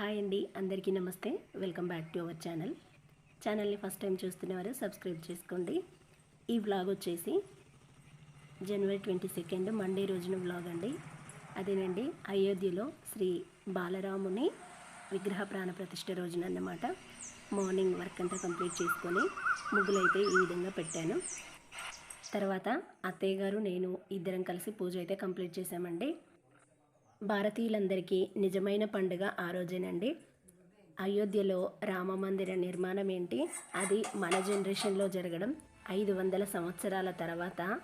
Hi అండి అందరికీ namaste. Welcome back to our channel. ఛానల్ని ఫస్ట్ టైం చూస్తున్నవారు సబ్స్క్రైబ్ చేసుకోండి. ఈ వ్లాగ్ వచ్చేసి జనవరి ట్వంటీ సెకండ్ మండే రోజున వ్లాగ్ అండి. అదేనండి అయోధ్యలో శ్రీ బాలరాముని విగ్రహ ప్రాణ ప్రతిష్ఠ రోజున అన్నమాట. మార్నింగ్ వర్క్ అంతా కంప్లీట్ చేసుకొని ముగ్గులైతే ఈ విధంగా పెట్టాను. తర్వాత అత్తయ్య గారు నేను ఇద్దరం కలిసి పూజ అయితే కంప్లీట్ చేశామండి. భారతీయులందరికీ నిజమైన పండుగ ఆ రోజేనండి. అయోధ్యలో రామ మందిర నిర్మాణం ఏంటి అది మన జనరేషన్లో జరగడం. ఐదు వందల సంవత్సరాల తర్వాత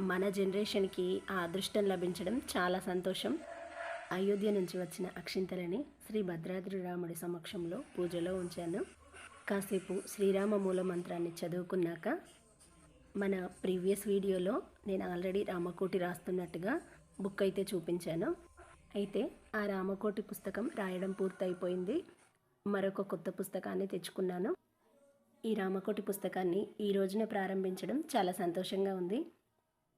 మన జనరేషన్కి ఆ అదృష్టం లభించడం చాలా సంతోషం. అయోధ్య నుంచి వచ్చిన అక్షింతలని శ్రీ భద్రాద్రి రాముడి సమక్షంలో పూజలో ఉంచాను. కాసేపు శ్రీరామ మూల మంత్రాన్ని చదువుకున్నాక మన ప్రీవియస్ వీడియోలో నేను ఆల్రెడీ రామకోటి రాస్తున్నట్టుగా బుక్ అయితే చూపించాను. అయితే ఆ రామకోటి పుస్తకం రాయడం పూర్తయిపోయింది. మరొక కొత్త పుస్తకాన్ని తెచ్చుకున్నాను. ఈ రామకోటి పుస్తకాన్ని ఈ రోజున ప్రారంభించడం చాలా సంతోషంగా ఉంది.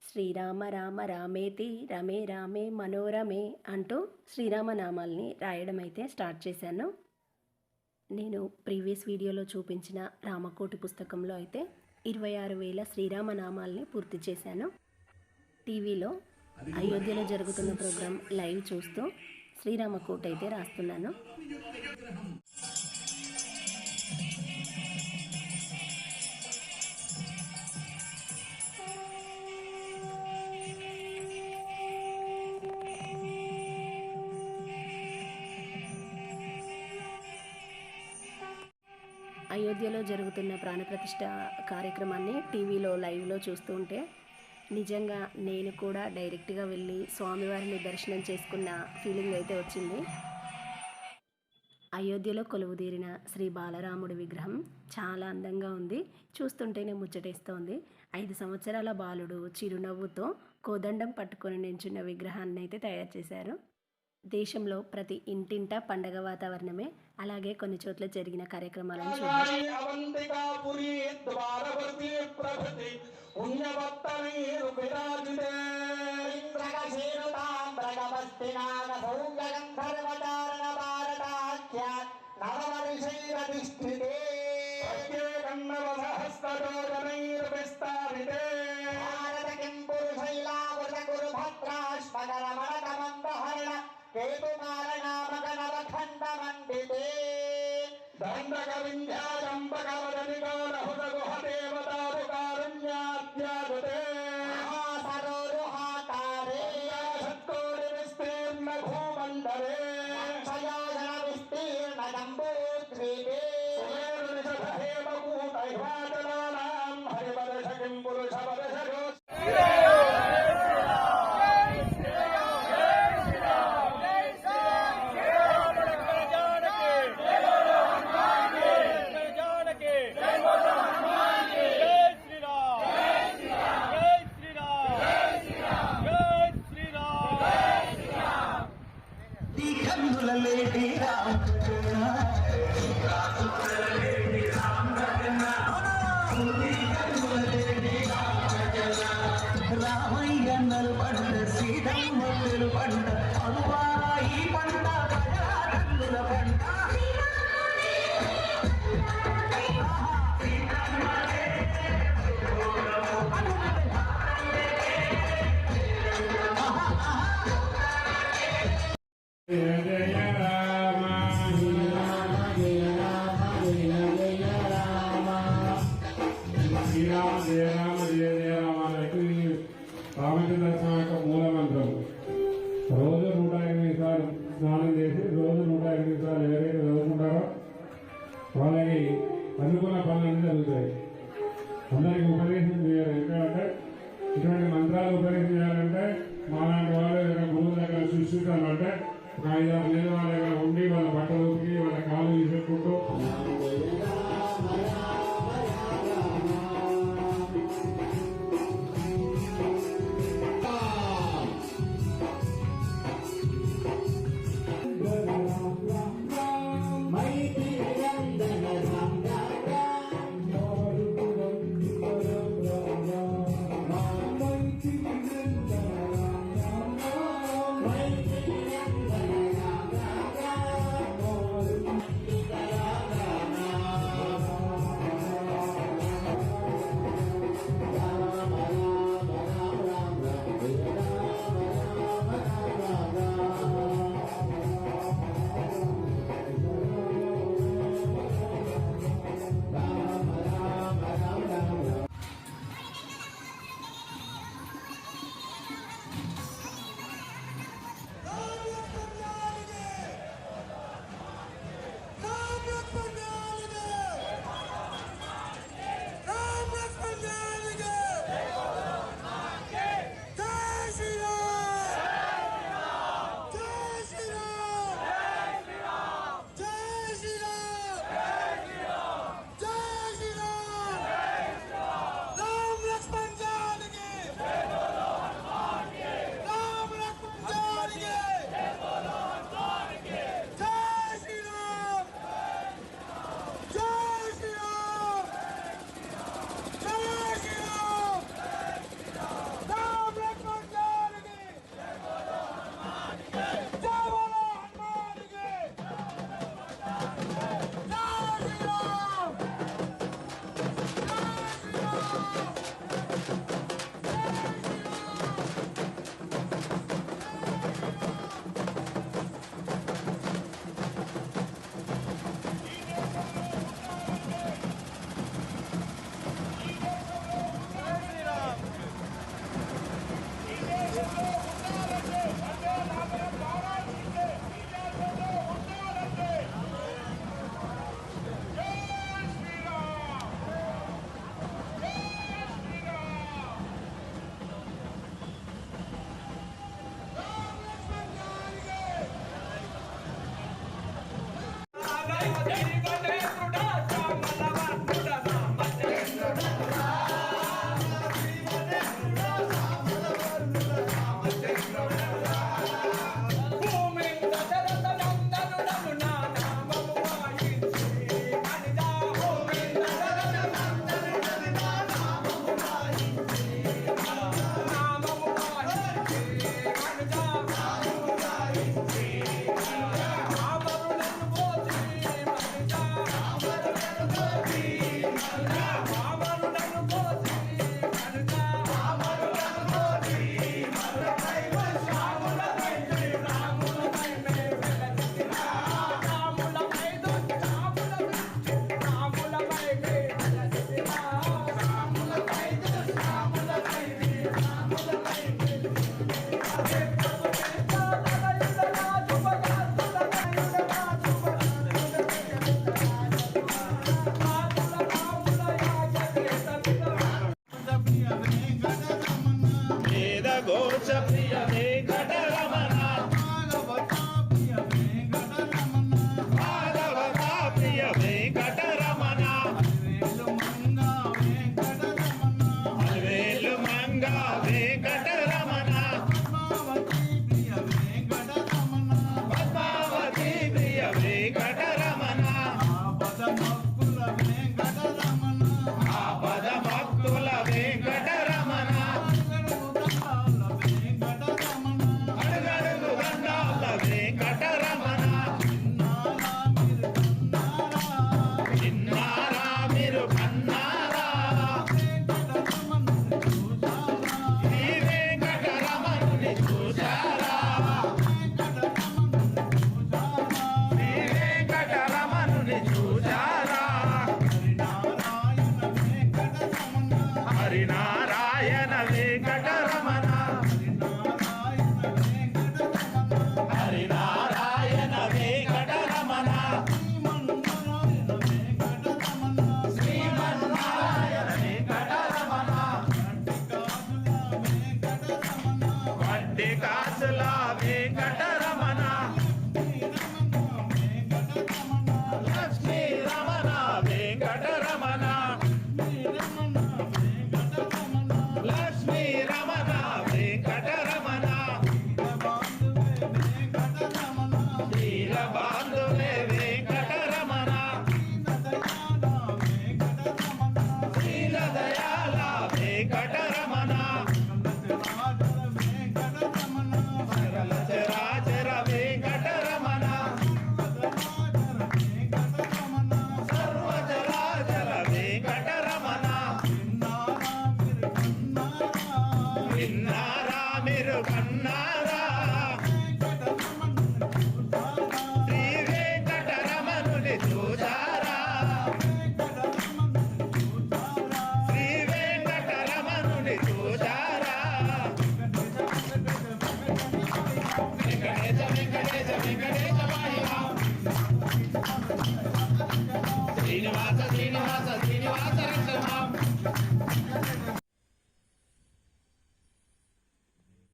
శ్రీరామ రామ రామేతి రమే రామే మనోరమే అంటూ శ్రీరామనామాల్ని రాయడం అయితే స్టార్ట్ చేశాను. నేను ప్రీవియస్ వీడియోలో చూపించిన రామకోటి పుస్తకంలో అయితే ఇరవై ఆరు వేల శ్రీరామ నామాల్ని పూర్తి చేశాను. టీవీలో అయోధ్యలో జరుగుతున్న ప్రోగ్రాం లైవ్ చూస్తూ శ్రీరామ కోట అయితే రాస్తున్నాను. అయోధ్యలో జరుగుతున్న ప్రాణప్రతిష్ఠ కార్యక్రమాన్ని టీవీలో లైవ్లో చూస్తూ ఉంటే నిజంగా నేను కూడా డైరెక్ట్గా వెళ్ళి స్వామివారిని దర్శనం చేసుకున్న ఫీలింగ్ అయితే వచ్చింది. అయోధ్యలో కొలువుదీరిన శ్రీ బాలరాముడి విగ్రహం చాలా అందంగా ఉంది. చూస్తుంటేనే ముచ్చటేస్తోంది. ఐదు సంవత్సరాల బాలుడు చిరునవ్వుతో కోదండం పట్టుకొని నించున్న విగ్రహాన్ని అయితే తయారు చేశారు. దేశంలో ప్రతి ఇంటింట పండగ వాతావరణమే. అలాగే కొన్ని చోట్ల జరిగిన కార్యక్రమాలను చూడాలి ప్రభృతి పుణ్యవత్తనీరు విరాజితే ఇంద్రగశీనుతాం భగవస్తినాగసౌగంధర్వచారణ భారతాఖ్య నవమనిషైరధిష్ఠితే ప్రత్యేకన్నవసహస్రయోజనైర్విస్తారితే భారత కిం పురుషైలావృత కురు జంబూద్వీపే హేమకూటైవాచలానాం హరివదశకిం అందరికి ఉపదేశం చేయాలి. ఎందుకంటే ఇటువంటి మంత్రాలు ఉపదేశం చేయాలంటే మాలాంటి వాళ్ళు ఏదైనా గురువు దగ్గర సృష్టించాలంటే ఒక ఐదు ఆరు నెలలు వాళ్ళ దగ్గర వాళ్ళ